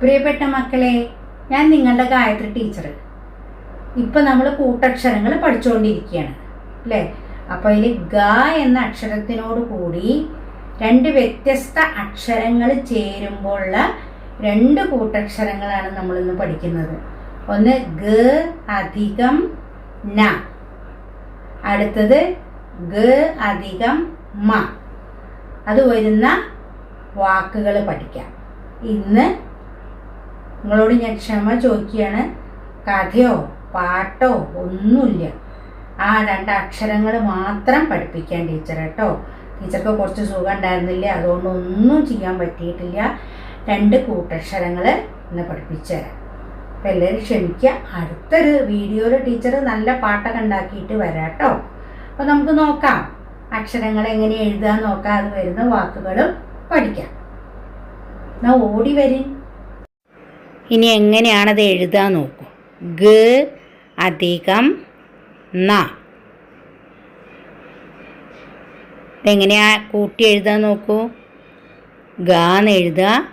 പ്രിയപ്പെട്ട മക്കളെ ഞാൻ നിങ്ങളുടെ ഗായത്രി ടീച്ചർ ഇപ്പം നമ്മൾ കൂട്ടക്ഷരങ്ങൾ പഠിച്ചുകൊണ്ടിരിക്കുകയാണ് അല്ലേ? അപ്പോൾ അതിൽ ഗ എന്ന അക്ഷരത്തിനോട് കൂടി രണ്ട് വ്യത്യസ്ത അക്ഷരങ്ങൾ ചേരുമ്പോഴുള്ള രണ്ട് കൂട്ടക്ഷരങ്ങളാണ് നമ്മളിന്ന് പഠിക്കുന്നത്. ഒന്ന് ഗ അധികം ന. അടുത്തത് ഗ അധികം മ. അത് വരുന്ന വാക്കുകൾ പഠിക്കാം. ഇന്ന് നിങ്ങളോട് ഞാൻ ക്ഷമ ചോദിക്കുകയാണ്. കഥയോ പാട്ടോ ഒന്നുമില്ല. ആ രണ്ട് അക്ഷരങ്ങൾ മാത്രം പഠിപ്പിക്കാൻ ടീച്ചർ കേട്ടോ ടീച്ചർക്ക് കുറച്ച് സുഖം ഉണ്ടായിരുന്നില്ല. അതുകൊണ്ട് ഒന്നും ചെയ്യാൻ പറ്റിയിട്ടില്ല. രണ്ട് കൂട്ടക്ഷരങ്ങൾ ഇന്ന് പഠിപ്പിച്ചു തരാം. അപ്പം എല്ലാവരും ക്ഷമിക്കുക. അടുത്തൊരു വീഡിയോയിൽ ടീച്ചർ നല്ല പാട്ടൊക്കെ ഉണ്ടാക്കിയിട്ട് വരാം കേട്ടോ അപ്പോൾ നമുക്ക് നോക്കാം. അക്ഷരങ്ങൾ എങ്ങനെ എഴുതാൻ നോക്കാം. അത് വരുന്ന വാക്കുകളും പഠിക്കാം. എന്നാൽ ഓടി വരും. ഇനി എങ്ങനെയാണത് എഴുതാൻ നോക്കൂ. ഗ അധികം ന. എങ്ങനെയാ കൂട്ടി എഴുതാൻ നോക്കൂ? ഗ എന്ന് എഴുതുക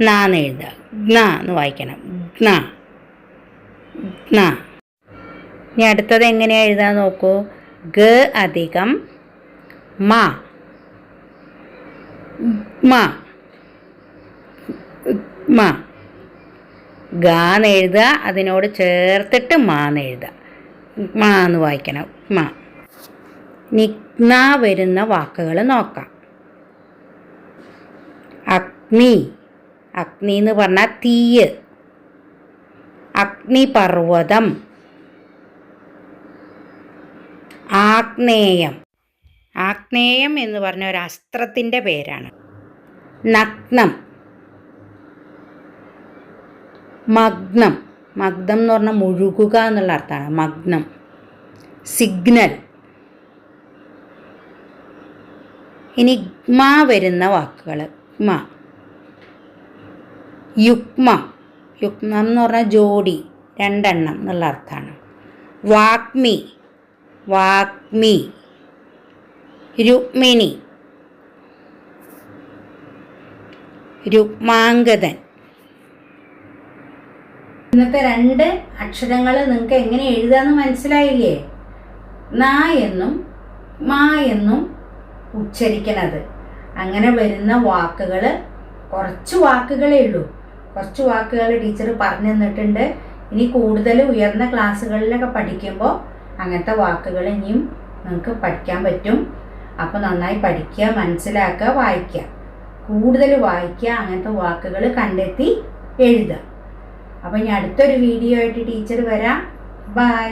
ന എന്ന് എഴുതുക ഗ്ന എന്ന് വായിക്കണം. ഗ്ന. ഗ്ന. ഇനി അടുത്തത് എങ്ങനെയാ എഴുതാൻ നോക്കൂ? ഗ അധികം മ. മ. മ. ഗാന്ന് എഴുതുക അതിനോട് ചേർത്തിട്ട് മാന്ന് എഴുതുക മാ എന്ന് വായിക്കണം. മാ. നിഗ്ന വരുന്ന വാക്കുകൾ നോക്കാം. അഗ്നി. അഗ്നി എന്ന് പറഞ്ഞാൽ തീയ്. അഗ്നിപർവതം ആഗ്നേയം. ആഗ്നേയം എന്ന് പറഞ്ഞ ഒരു അസ്ത്രത്തിന്റെ പേരാണ്. നഗ്നം. മഗ്നം. മഗ്നം എന്ന് പറഞ്ഞാൽ മുഴുകുക എന്നുള്ള അർത്ഥമാണ്. മഗ്നം. സിഗ്നൽ. ഇനി ഗ്മ വരുന്ന വാക്കുകൾ ഗ്മ. യുക്മ യുക്മം എന്ന് പറഞ്ഞാൽ ജോഡി. രണ്ടെണ്ണം എന്നുള്ള അർത്ഥമാണ്. വാക്മി വാക്മി രുക്മിണി. രുക്മാംഗതൻ ഇന്നത്തെ രണ്ട് അക്ഷരങ്ങൾ നിങ്ങൾക്ക് എങ്ങനെ എഴുതാന്ന് മനസ്സിലായില്ലേ? ന എന്നും മാ എന്നും ഉച്ചരിക്കണത്. അങ്ങനെ വരുന്ന വാക്കുകൾ കുറച്ച് വാക്കുകളേ ഉള്ളൂ. കുറച്ച് വാക്കുകൾ ടീച്ചർ പറഞ്ഞു തന്നിട്ടുണ്ട്. ഇനി കൂടുതൽ ഉയർന്ന ക്ലാസ്സുകളിലൊക്കെ പഠിക്കുമ്പോൾ അങ്ങനത്തെ വാക്കുകൾ ഇനിയും നിങ്ങൾക്ക് പഠിക്കാൻ പറ്റും. അപ്പോൾ നന്നായി പഠിക്കുക മനസ്സിലാക്കുക വായിക്കുക. കൂടുതൽ വായിക്കുക അങ്ങനത്തെ വാക്കുകൾ കണ്ടെത്തി എഴുതുക. അപ്പോൾ ഇനി അടുത്തൊരു വീഡിയോ ആയിട്ട് ടീച്ചർ വരാം. ബൈ